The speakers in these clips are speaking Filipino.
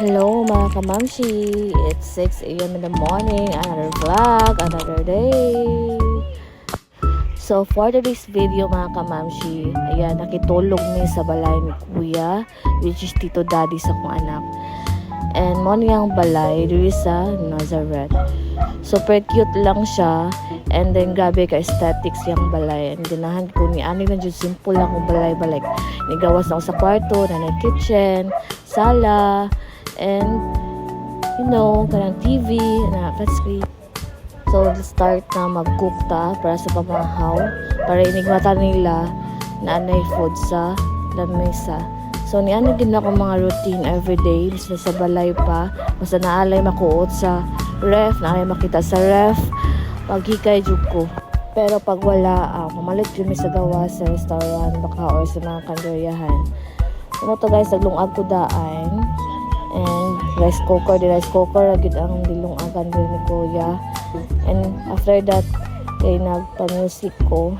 Hello mga kamamshi! It's 6 a.m. in the morning, another vlog, another day. So for today's video mga kamamshi, ayan, nakitulog ni sa balay ni Kuya, which is Tito Daddy sa kong anak. And mo niyang balay, diri sa Nazareth. Super cute lang siya. And then grabe ka aesthetics yung balay. And ganahan ko ni lang jud simple lang kung balay-balay. Nigawas na ako sa kwarto, na kitchen, sala, and you know, kanang TV, na flat screen. So, start na mag-cook ta para sa pamahaw. Para inigmata nila na anay food sa lamesa. So, ni ano din ako mga routine everyday. Mas sa balay pa. Basta naalay makuot sa ref. Naalay makita sa ref. Paghikay jud ko. Pero pag wala, uh, mamalit yun sa gawa sa restaurant baka or sa mga kandoryahan. Ano to guys, naglungag ko daan. And rice cooker, di rice cooker, agad ang dilungagan din ni Kuya. And after that, kay nagpa-music ko.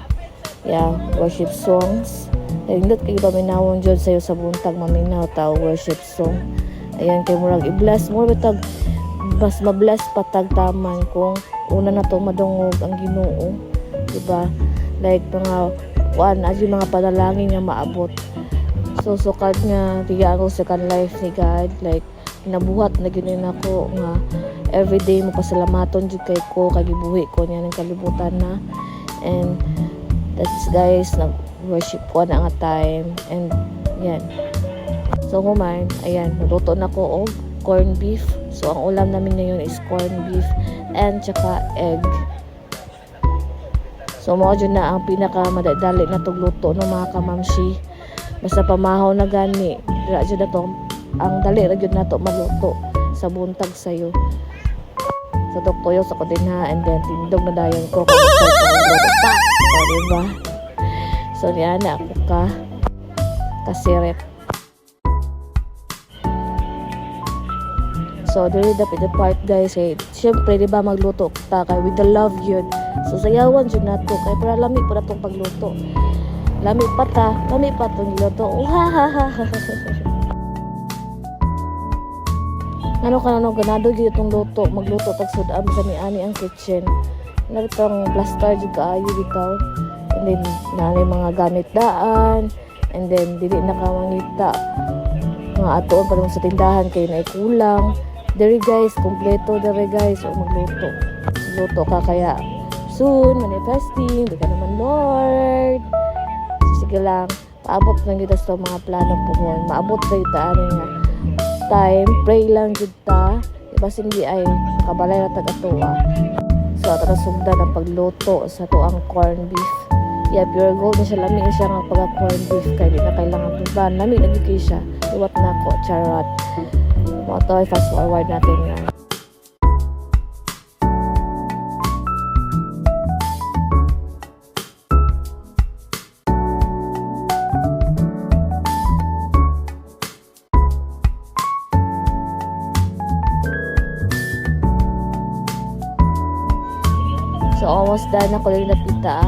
Yeah, worship songs. Nindot kay paminawon jud sayo sa buntag maminaw tao worship song. Ayan kay murag i-bless mo bitag mas ma-bless patag taman kung una na to madungog ang Ginoo. Diba? Like mga kuan as mga panalangin nga maabot. So sukad nga tiya ako second life ni God. Like nabuhat na gyud ako nga everyday mo pasalamaton jud kay ko kay gibuhi ko niya ng kalibutan na. And that's guys. Nag worship ko na nga time. And yan. So human ayan naluto na ko og corn beef. So ang ulam namin ngayon is corn beef and tsaka egg. So mo na ang pinaka madadali na tog luto no mga kamamshi basta pamahaw na gani dira jud na to ang dali ra jud nato maluto sa buntag sayo sa so, tuktoyo sa kodinha and then tindog na dayon ko kung sa so niya na ako ka kasiret So, dili dapat the part guys eh. Siyempre, di ba magluto ta kay with the love yun. So, sayawan yun na to. Kaya para lami pa na pagluto. Lami pa ta. Lami pa tong luto. Ha ha ha ha Ano ka na no, ganado gyud itong luto. Magluto tag sudam sa ni ani ang kitchen. Naritong plaster jud kaayo bitaw. And then, nanay mga gamit daan. And then, dili na ka mangita. Mga atoon pa sa tindahan kayo na kulang. Dere guys, kompleto dere guys. O magluto. Magluto ka kaya soon, manifesting. Di ka naman Lord. Lang. Paabot lang kita sa mga plano ngayon. Maabot na yung ano nga time. Pray lang jud ta. Diba hindi ay kabalay na taga-tuwa. So, ato na sugdan ang pagluto sa tuang corn beef. Yeah, pure gold na siya. Lami siya nga pagka corn beef. Kaya di na kailangan tuban. Lami na kayo siya. Iwat na ko. Charot. Mga to, fast forward natin yan. Almost done ako lang napita.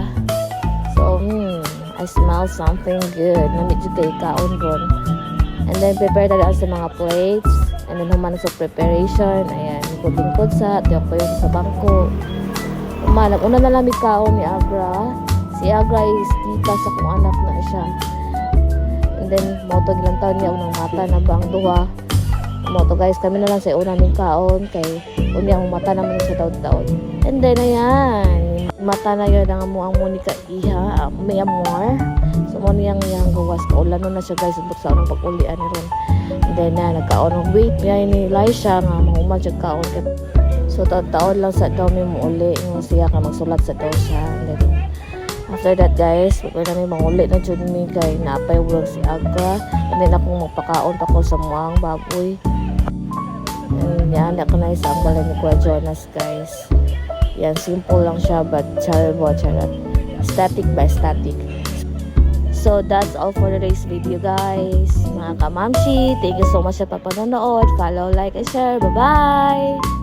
So, hmm, I smell something good. Namit yung kay kaon ron. And then, prepare talaga sa mga plates. And then, human sa preparation. Ayan, lingkod-lingkod sa, tiyok ko yung sa bangko. Human, una na lang kaon ni Agra. Si Agra is tita sa kong anak na siya. And then, moto ilang taon niya, unang mata na bang duha. Moto guys, kami na lang sa una ng kaon. Kay, unyang mata naman sa taon-taon. And then, ayan. Mata na yun ang mo ang Monica Iha. May amor. So, mo niyang yang gawas. Kaulan na siya guys. Ubot sa unang pag-ulian ni Ron. And then, na, nagkaon ng weight niya ni Laisha nga. Mahuman siya kaon. So, taon lang sa daw may mo uli. Yung siya ka magsulat sa daw siya. And after that guys, pag namin manguli na dyan ni kay napay work si Aga. And then, akong magpakaon pa ko sa muang baboy. Yan, ako na bala ni Kuya Jonas, guys. Yan, simple lang siya, but charbo, charot. Static by static. So, that's all for today's video, guys. Mga kamamshi, thank you so much sa papanonood. Follow, like, and share. Bye-bye!